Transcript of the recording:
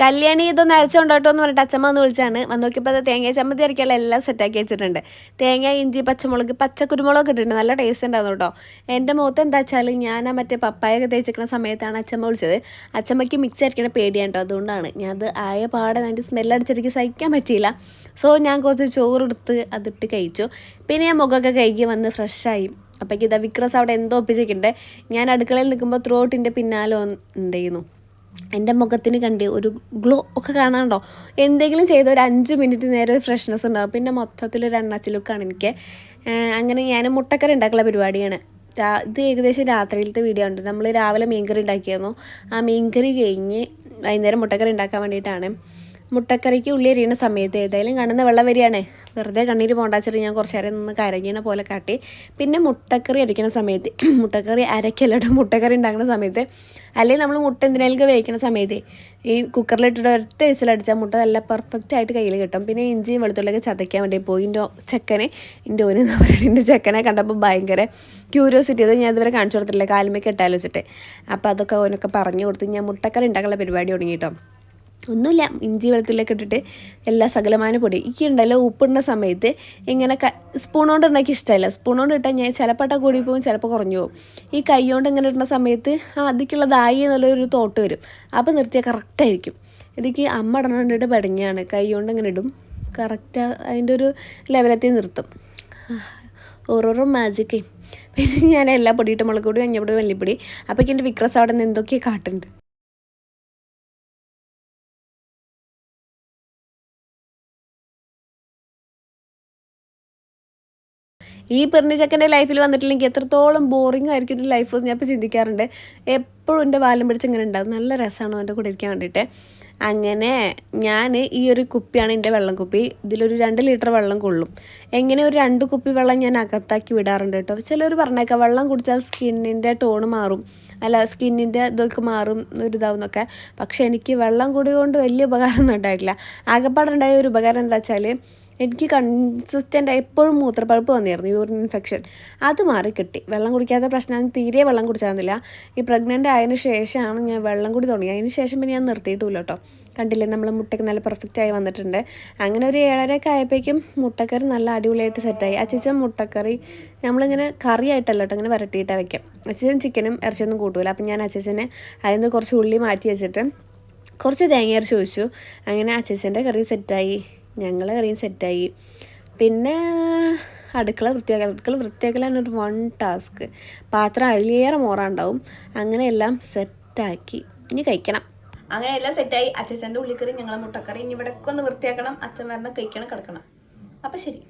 കല്യാണി ഇതൊന്ന് അരച്ചുകൊണ്ടോട്ടോ എന്ന് പറഞ്ഞിട്ട് അച്ഛമ്മ എന്ന് വിളിച്ചാണ്. വന്ന് നോക്കിയപ്പോൾ തേങ്ങ ചമ്മന്തി അരക്കാനുള്ള എല്ലാം സെറ്റാക്കി വെച്ചിട്ടുണ്ട്. തേങ്ങ ഇഞ്ചി പച്ചമുളക് പച്ചക്കുരുമുളക് ഇട്ടിട്ടുണ്ട്. നല്ല ടേസ്റ്റ് ഉണ്ടായിരുന്നു കേട്ടോ. എന്റെ മുഖത്ത് എന്താ വെച്ചാൽ ഞാൻ ആ മറ്റേ പപ്പായൊക്കെ തേച്ചിരിക്കുന്ന സമയത്താണ് അച്ഛമ്മ വിളിച്ചത്. അച്ഛമ്മയ്ക്ക് മിക്സ് അരക്കണ പേടിയാണ് കേട്ടോ. അതുകൊണ്ടാണ് ഞാൻ അത് ആയ പാടെ അതിന്റെ സ്മെല്ലടിച്ചെനിക്ക് സഹിക്കാൻ പറ്റിയില്ല. സോ ഞാൻ കുറച്ച് ചോറെടുത്ത് അതിട്ട് കഴിച്ചു. പിന്നെ ഞാൻ മുഖമൊക്കെ കഴുകി വന്ന് ഫ്രഷായി അപ്പോഴേക്കിതാ വിക്രസ് അവിടെ എന്തോ ഒപ്പിച്ചിട്ടുണ്ട് ഞാൻ അടുക്കളയിൽ നിൽക്കുമ്പോൾ ത്രോട്ടിന്റെ പിന്നാലെ ഉണ്ടായിരുന്നു എന്റെ മുഖത്തിന് കണ്ട് ഒരു ഗ്ലോ ഒക്കെ കാണാണ്ടോ എന്തെങ്കിലും ചെയ്ത ഒരു അഞ്ച് മിനിറ്റ് നേരം ഒരു ഫ്രഷ്നെസ് ഉണ്ടാകും പിന്നെ മൊത്തത്തിൽ ഒരു എണ്ണച്ച ലുക്കാണ് എനിക്ക്. അങ്ങനെ ഞാൻ മുട്ടക്കറി ഉണ്ടാക്കുന്ന പരിപാടിയാണ്. രാ ഇത് ഏകദേശം രാത്രിയിലത്തെ വീഡിയോ ഉണ്ട് നമ്മൾ രാവിലെ മീൻകറി ഉണ്ടാക്കിയിരുന്നു. ആ മീൻകറി കഴിഞ്ഞ് വൈകുന്നേരം മുട്ടക്കറി ഉണ്ടാക്കാൻ വേണ്ടിയിട്ടാണ്. മുട്ടക്കറിക്ക് ഉള്ളി എറിയുന്ന സമയത്ത് ഏതായാലും കാണുന്ന വെള്ളം വരികയാണ് വെറുതെ കണ്ണീര് പോണ്ടാച്ചിട്ട് ഞാൻ കുറച്ച് നേരം നിന്ന് കരഞ്ഞണ പോലെ കാട്ടി. പിന്നെ മുട്ടക്കറി അരയ്ക്കുന്ന സമയത്ത് മുട്ടക്കറി അരക്കല്ലോട്ട് മുട്ടക്കറി ഉണ്ടാക്കുന്ന സമയത്ത് അല്ലെങ്കിൽ നമ്മൾ മുട്ട എന്തിനേലും വേവിക്കുന്ന സമയത്ത് ഈ കുക്കറിലിട്ടിട്ട് ഒറ്റ വിസിലടിച്ചാൽ മുട്ട നല്ല പെർഫെക്റ്റ് ആയിട്ട് കയ്യിൽ കിട്ടും. പിന്നെ ഇഞ്ചിയും വെളുത്തുള്ളിയൊക്കെ ചതയ്ക്കാൻ വേണ്ടി പോയി. എന്റെ ചെക്കനെ എന്റെ ഓന് എന്ന് പറയുന്നത് എന്റെ ചെക്കനെ കണ്ടപ്പോൾ ഭയങ്കര ക്യൂരിയോസിറ്റി അത് ഞാൻ ഇതുവരെ കാണിച്ചു കൊടുത്തിട്ടില്ല. കാലുമേക്ക് ഇട്ടാലോ വെച്ചിട്ട് അപ്പോൾ അതൊക്കെ ഓനൊക്കെ പറഞ്ഞു കൊടുത്ത് ഞാൻ മുട്ടക്കറി ഉണ്ടാക്കാനുള്ള പരിപാടി തുടങ്ങി കേട്ടോ ഒന്നുമില്ല ഇഞ്ചി വെളുത്തുള്ളിയൊക്കെ ഇട്ടിട്ട് എല്ലാ സകലമാന പൊടി. ഈ ഉണ്ടല്ലോ ഉപ്പിടുന്ന സമയത്ത് ഇങ്ങനെ ക സ്പൂൺ കൊണ്ട് ഉണ്ടാക്കി ഇഷ്ടമല്ല. സ്പൂൺ കൊണ്ട് ഇട്ടാൽ ഞാൻ ചിലപ്പോൾ ഇട്ടാൽ കൂടി പോകും ചിലപ്പോൾ കുറഞ്ഞു പോകും. ഈ കൈ കൊണ്ട് ഇങ്ങനെ ഇടുന്ന സമയത്ത് ആ അതിക്കുള്ളതായി എന്നുള്ളൊരു തോട്ട് വരും. അപ്പോൾ നിർത്തിയാൽ കറക്റ്റായിരിക്കും ഇതിക്ക് അമ്മ ഇടണം പടങ്ങിയാണ് കൈ കൊണ്ട് ഇങ്ങനെ ഇടും. കറക്റ്റ് അതിന്റെ ഒരു ലെവലെത്തി നിർത്തും. ഓരോരോ മാജിക്കേ പിന്നെ ഞാൻ എല്ലാ പൊടിയിട്ട് മുളക് പൊടി കഞ്ഞപ്പൊടി മല്ലിപ്പൊടി അപ്പോഴേക്കും എന്റെ വിക്രസ് അവിടെ നിന്ന് എന്തൊക്കെയോ കാട്ടുണ്ട് ഈ പെണ്ണ് ചെക്കന്റെ ലൈഫിൽ വന്നിട്ടില്ലെങ്കിൽ എത്രത്തോളം ബോറിംഗ് ആയിരിക്കും ഒരു ലൈഫ് ഞാൻ ഇപ്പോൾ ചിന്തിക്കാറുണ്ട്. എപ്പോഴും എന്റെ വാലം പിടിച്ച് ഇങ്ങനെ ഉണ്ടാവും. നല്ല രസമാണ് എന്റെ കൂടെ ഇരിക്കാൻ വേണ്ടിയിട്ട്. അങ്ങനെ ഞാൻ ഈ ഒരു കുപ്പിയാണ് എന്റെ വെള്ളം കുപ്പി. ഇതിലൊരു രണ്ട് ലിറ്റർ വെള്ളം കൊള്ളും. എങ്ങനെ ഒരു രണ്ട് കുപ്പി വെള്ളം ഞാൻ അകത്താക്കി വിടാറുണ്ട് കേട്ടോ. ചിലർ പറഞ്ഞേക്കാം വെള്ളം കുടിച്ചാൽ സ്കിന്നിന്റെ ടോണ് മാറും. അല്ല സ്കിന്നിന്റെ ഇതൊക്കെ മാറും ഒരു ഇതാവുന്നൊക്കെ പക്ഷെ എനിക്ക് വെള്ളം കൂടി കൊണ്ട് വലിയ ഉപകാരമൊന്നും ഉണ്ടായിട്ടില്ല. ആകെപ്പാടുണ്ടായ ഒരു ഉപകാരം എന്താ വെച്ചാൽ എനിക്ക് കൺസിസ്റ്റന്റ് എപ്പോഴും മൂത്രപ്പഴുപ്പ് വന്നിരുന്നു യൂറിൻ ഇൻഫെക്ഷൻ അത് മാറി കിട്ടി. വെള്ളം കുടിക്കാത്ത പ്രശ്നം തീരെ വെള്ളം കുടിച്ചായിരുന്നില്ല ഈ പ്രഗ്നന്റ് ആയതിന് ശേഷമാണ് ഞാൻ വെള്ളം കൂടി തുടങ്ങി. അതിന് ശേഷം പിന്നെ ഞാൻ നിർത്തിയിട്ടില്ല കേട്ടോ. കണ്ടില്ലേ നമ്മൾ മുട്ടയ്ക്ക് നല്ല പെർഫെക്റ്റ് ആയി വന്നിട്ടുണ്ട്. അങ്ങനെ ഒരു ഏഴരയൊക്കെ ആയപ്പോഴേക്കും മുട്ടക്കറി നല്ല അടിപൊളിയായിട്ട് സെറ്റായി അച്ഛൻ മുട്ടക്കറി നമ്മളിങ്ങനെ കറിയായിട്ടല്ല കേട്ടോ ഇങ്ങനെ വരട്ടിയിട്ടാണ് വയ്ക്കാം അച്ഛൻ ചിക്കനും ഇറച്ചിയൊന്നും കൂട്ടൂല. അപ്പം ഞാൻ അച്ഛനെ അതിൽ നിന്ന് കുറച്ച് ഉള്ളി മാറ്റി വെച്ചിട്ട് കുറച്ച് തേങ്ങ ഇറച്ചി ചോദിച്ചു അങ്ങനെ അച്ഛന്റെ കറി സെറ്റായി ഞങ്ങളെ കറിയും സെറ്റായി. പിന്നെ അടുക്കള വൃത്തിയാക്കൽ. അടുക്കള വൃത്തിയാക്കലാണ് ഒരു വൺ ടാസ്ക് പാത്രം അതിലേറെ മോറാണ്ടാവും. അങ്ങനെ എല്ലാം സെറ്റാക്കി. ഇനി കഴിക്കണം. അങ്ങനെ എല്ലാം സെറ്റായി. അച്ഛന്റെ ഉള്ളിക്കറി ഞങ്ങളെ മുട്ടക്കറി ഇനി ഇവിടെ ഒന്ന് വൃത്തിയാക്കണം. അച്ഛൻ വരണം കഴിക്കണം കിടക്കണം. അപ്പം ശരി.